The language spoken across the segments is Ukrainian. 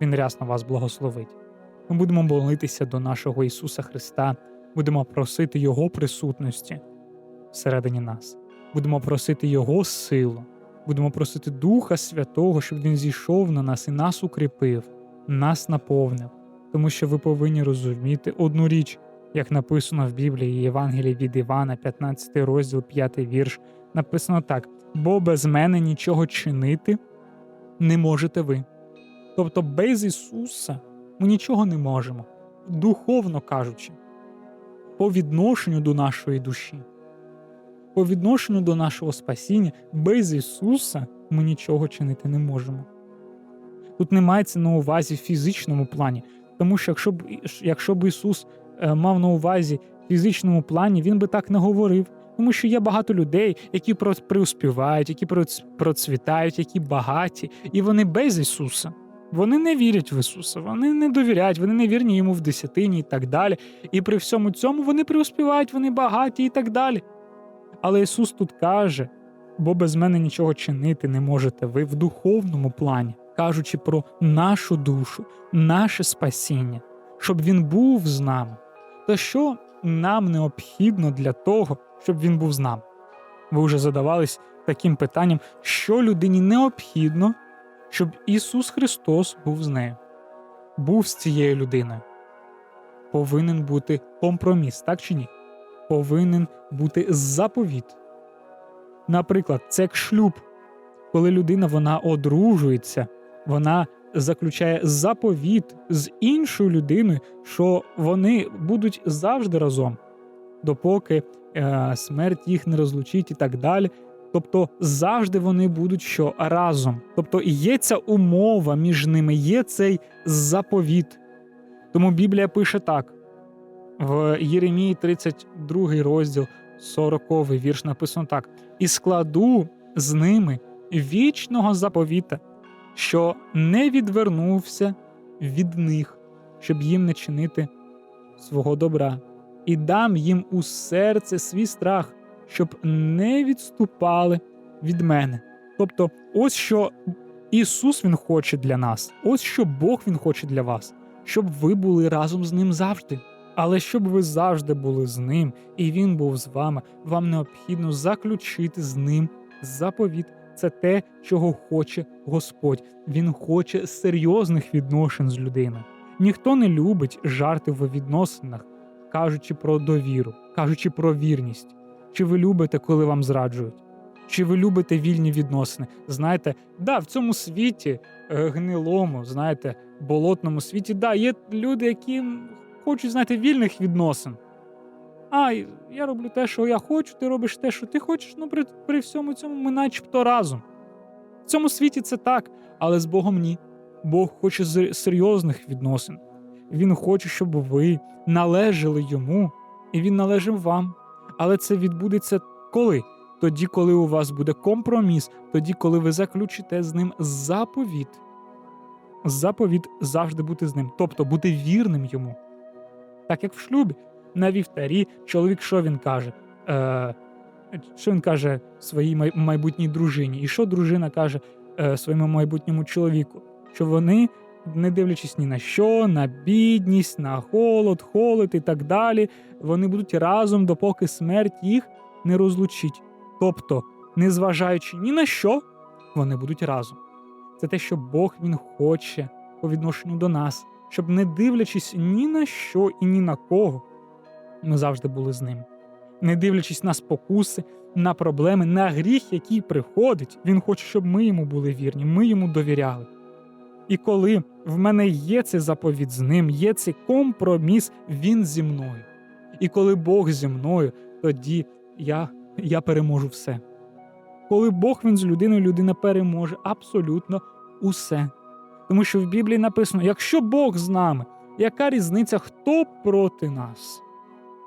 Він рясно вас благословить. Ми будемо молитися до нашого Ісуса Христа, будемо просити Його присутності всередині нас, будемо просити Його силу, будемо просити Духа Святого, щоб Він зійшов на нас і нас укріпив, нас наповнив. Тому що ви повинні розуміти одну річ, як написано в Біблії Євангелії від Івана, 15 розділ, 5 вірш, написано так: бо без мене нічого чинити не можете ви. Тобто без Ісуса ми нічого не можемо, духовно кажучи, по відношенню до нашої душі, по відношенню до нашого спасіння, без Ісуса ми нічого чинити не можемо. Тут не мається на увазі в фізичному плані, тому що якщо б, якщо б Ісус е, мав на увазі в фізичному плані, Він би так не говорив. Тому що є багато людей, які преуспівають, які процвітають, які багаті, і вони без Ісуса. Вони не вірять в Ісуса, вони не довіряють, вони не вірні йому в десятині і так далі. І при всьому цьому вони преуспівають, вони багаті і так далі. Але Ісус тут каже: бо без мене нічого чинити не можете ви в духовному плані, кажучи про нашу душу, наше спасіння, щоб Він був з нами. То що нам необхідно для того, щоб він був з нами? Ви вже задавались таким питанням, що людині необхідно, щоб Ісус Христос був з нею, був з цією людиною. Повинен бути компроміс, так чи ні? Повинен бути заповіт. Наприклад, це шлюб, коли людина вона одружується, вона заключає заповіт з іншою людиною, що вони будуть завжди разом, допоки е, смерть їх не розлучить і так далі. Тобто завжди вони будуть що разом. Тобто є ця умова між ними, є цей заповіт. Тому Біблія пише так: в Єремії 32 розділ, 40 вірш написано так: і складу з ними вічного заповіта, що не відвернувся від них, щоб їм не чинити свого добра, і дам їм у серце свій страх, щоб не відступали від мене. Тобто, ось що Ісус Він хоче для нас, ось що Бог Він хоче для вас, щоб ви були разом з Ним завжди. Але щоб ви завжди були з ним, і він був з вами, вам необхідно заключити з ним заповіт. Це те, чого хоче Господь. Він хоче серйозних відношень з людиною. Ніхто не любить жарти в відносинах, кажучи про довіру, кажучи про вірність. Чи ви любите, коли вам зраджують? Чи ви любите вільні відносини? Знаєте, да, в цьому світі е, гнилому, знаєте, болотному світі, да, є люди, які хочуть, знаєте, вільних відносин. А, я роблю те, що я хочу, ти робиш те, що ти хочеш. Ну, при, при всьому цьому ми начебто разом. В цьому світі це так, але з Богом ні. Бог хоче серйозних відносин. Він хоче, щоб ви належали йому, і він належив вам. Але це відбудеться коли? Тоді, коли у вас буде компроміс, тоді, коли ви заключите з ним заповіт. Заповіт завжди бути з ним, тобто бути вірним йому. Так як в шлюбі. На вівтарі чоловік що він каже? Е, що він каже своїй майбутній дружині? І що дружина каже е, своєму майбутньому чоловіку? Що вони, не дивлячись ні на що, на бідність, на холод, холод і так далі, вони будуть разом, допоки смерть їх не розлучить. Тобто, незважаючи ні на що, вони будуть разом. Це те, що Бог Він хоче по відношенню до нас. щоб не дивлячись ні на що і ні на кого, ми завжди були з ним. Не дивлячись на спокуси, на проблеми, на гріх, який приходить, він хоче, щоб ми йому були вірні, ми йому довіряли. І коли в мене є цей заповідь з ним, є цей компроміс, він зі мною. І коли Бог зі мною, тоді я, я переможу все. Коли Бог він з людиною, людина переможе абсолютно усе. Тому що в Біблії написано: якщо Бог з нами, яка різниця, хто проти нас?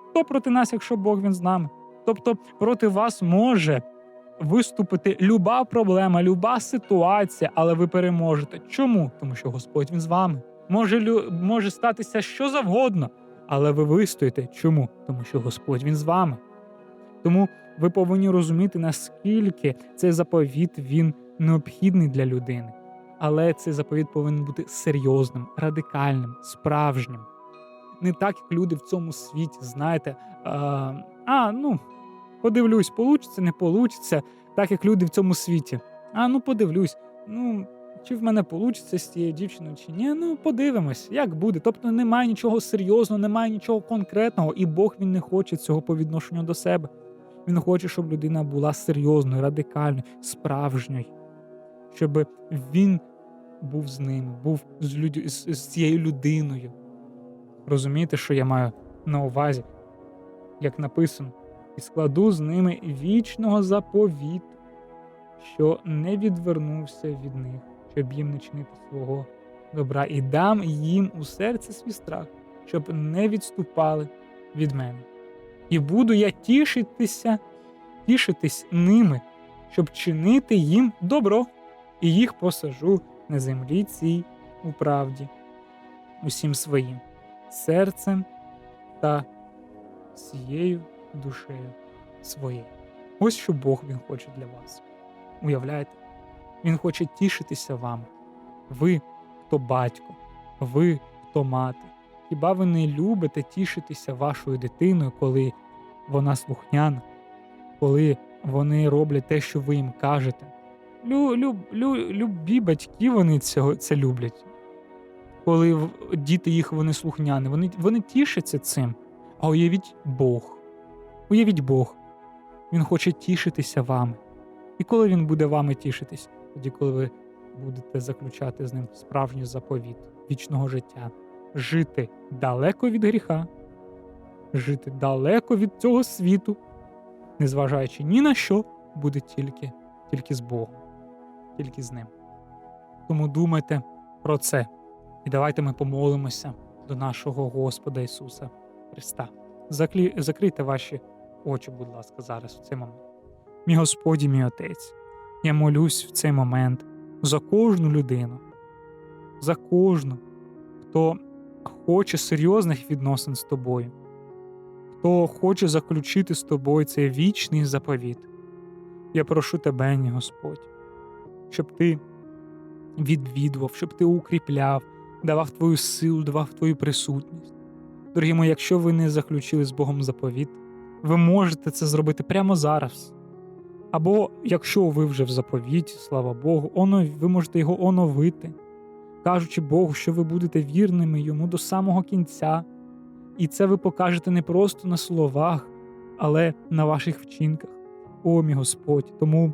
Хто проти нас, якщо Бог він з нами? Тобто проти вас може виступити люба проблема, люба ситуація, але ви переможете. Чому? Тому що Господь він з вами. Може, лю... може статися що завгодно, але ви вистоїте. Чому? Тому що Господь він з вами. Тому ви повинні розуміти, наскільки цей заповіт він необхідний для людини. Але цей заповіт повинен бути серйозним, радикальним, справжнім. Не так, як люди в цьому світі, знаєте, а, а ну, подивлюсь, получиться, не получиться, так як люди в цьому світі. А ну подивлюсь, ну чи в мене получиться з цією дівчиною, чи ні, ну подивимось, як буде. Тобто немає нічого серйозного, немає нічого конкретного, і Бог він не хоче цього по відношенню до себе. Він хоче, щоб людина була серйозною, радикальною, справжньою, щоб він був з ними, був з, людь... з, з цією людиною. Розумієте, що я маю на увазі, як написано, і складу з ними вічного заповіту, що не відвернувся від них, щоб їм не чинити свого добра, і дам їм у серце свій страх, щоб не відступали від мене. І буду я тішитися, тішитись ними, щоб чинити їм добро, і їх посажу на землі цій у правді, усім своїм серцем та всією душею своєю. Ось що Бог він хоче для вас. Уявляєте? Він хоче тішитися вами. Ви, хто батько, ви, хто мати. Хіба ви не любите тішитися вашою дитиною, коли вона слухняна, коли вони роблять те, що ви їм кажете? Лю, люб, лю, любі батьки вони цього, це люблять. Коли діти їх вони слухняні, вони, вони тішаться цим. А уявіть Бог. Уявіть Бог. Він хоче тішитися вами. І коли він буде вами тішитись, тоді, коли ви будете заключати з ним справжній заповіт вічного життя, жити далеко від гріха, жити далеко від цього світу, незважаючи ні на що, буде тільки, тільки з Богом, тільки з ним. Тому думайте про це. І давайте ми помолимося до нашого Господа Ісуса Христа. Заклі... Закрийте ваші очі, будь ласка, зараз в цей момент. Мій Господь і мій Отець, я молюсь в цей момент за кожну людину, за кожну, хто хоче серйозних відносин з тобою, хто хоче заключити з тобою цей вічний заповіт. Я прошу тебе, мій Господь, щоб ти відвідував, щоб ти укріпляв, давав твою силу, давав твою присутність. Дорогі мої, якщо ви не заключили з Богом заповіт, ви можете це зробити прямо зараз. Або якщо ви вже в заповіті, слава Богу, оно, ви можете його оновити, кажучи Богу, що ви будете вірними йому до самого кінця. І це ви покажете не просто на словах, але на ваших вчинках. О, мій Господь, тому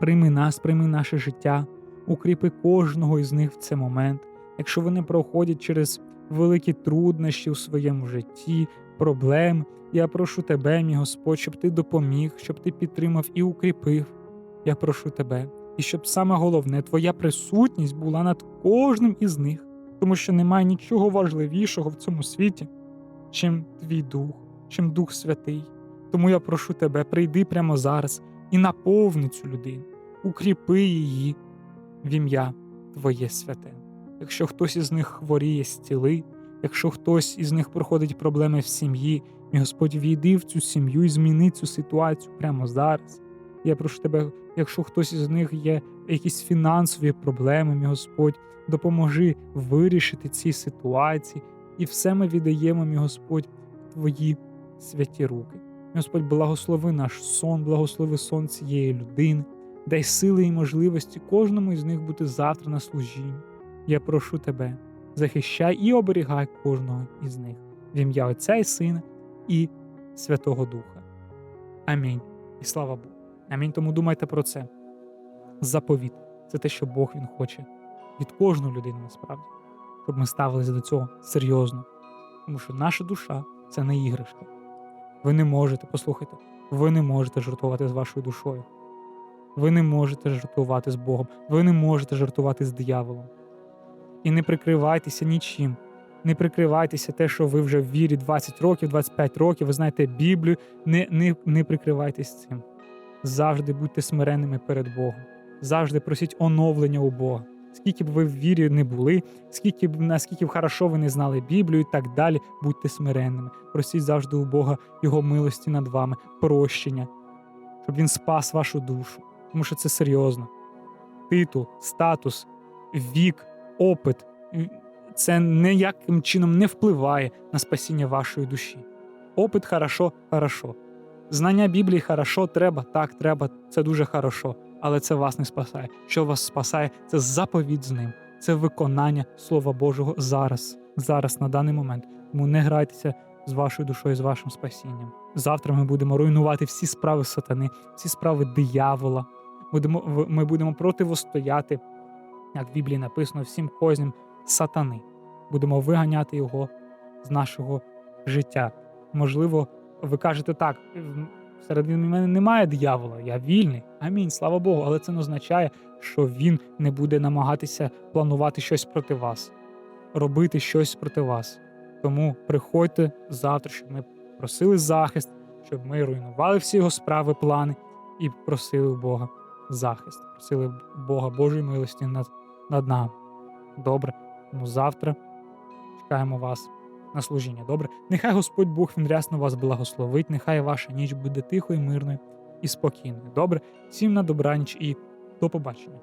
прийми нас, прийми наше життя, укріпи кожного із них в цей момент. Якщо вони проходять через великі труднощі у своєму житті, проблем, я прошу тебе, мій Господь, щоб ти допоміг, щоб ти підтримав і укріпив. Я прошу тебе, і щоб саме головне, твоя присутність була над кожним із них, тому що немає нічого важливішого в цьому світі, чим твій дух, чим Дух Святий. Тому я прошу тебе, прийди прямо зараз і наповни цю людину, укріпи її в ім'я Твоє святе. Якщо хтось із них хворіє, зціли, якщо хтось із них проходить проблеми в сім'ї, мій Господь війди в цю сім'ю і зміни цю ситуацію прямо зараз. Я прошу тебе, якщо хтось із них є якісь фінансові проблеми, мій Господь, допоможи вирішити ці ситуації, і все ми віддаємо, мій Господь, твої святі руки. Мій Господь, благослови наш сон, благослови сон цієї людини, дай сили і можливості кожному із них бути завтра на служінні. Я прошу тебе, захищай і оберігай кожного із них в ім'я Отця і Сина і Святого Духа. Амінь. І слава Богу. Амінь. Тому думайте про це. Заповіт це те, що Бог він хоче від кожної людини насправді, щоб ми ставилися до цього серйозно. Тому що наша душа це не іграшка. Ви не можете, послухайте, ви не можете жартувати з вашою душою. Ви не можете жартувати з Богом, ви не можете жартувати з дияволом. І не прикривайтеся нічим. Не прикривайтеся те, що ви вже в вірі 20 років, 25 років, ви знаєте Біблію. Не, не, не прикривайтесь цим. Завжди будьте смиренними перед Богом. Завжди просіть оновлення у Бога. Скільки б ви в вірі не були, скільки б наскільки б хорошо ви не знали Біблію і так далі, будьте смиренними. Просіть завжди у Бога Його милості над вами, прощення, щоб він спас вашу душу. Тому що це серйозно. Титул, статус, вік, опит це ніяким чином не впливає на спасіння вашої душі. Опит хорошо, хорошо. Знання Біблії хорошо, треба, так, треба, це дуже хорошо, але це вас не спасає. Що вас спасає, це заповідь з ним, це виконання Слова Божого зараз, зараз, на даний момент. Тому не грайтеся з вашою душою, з вашим спасінням. Завтра ми будемо руйнувати всі справи сатани, всі справи диявола. Будемо, ми будемо противостояти, як в Біблії написано, всім козням сатани. Будемо виганяти його з нашого життя. Можливо, ви кажете так, «М, всередині мене немає диявола, я вільний. Амінь, слава Богу, але це не означає, що він не буде намагатися планувати щось проти вас, робити щось проти вас. Тому приходьте завтра, щоб ми просили захист, щоб ми руйнували всі його справи, плани і просили Бога захист, просили Бога Божої милості над, над нами. Добре, тому завтра чекаємо вас на служіння. Добре, нехай Господь Бог він рясно вас благословить, нехай ваша ніч буде тихою, мирною і спокійною. Добре, всім на добраніч і до побачення.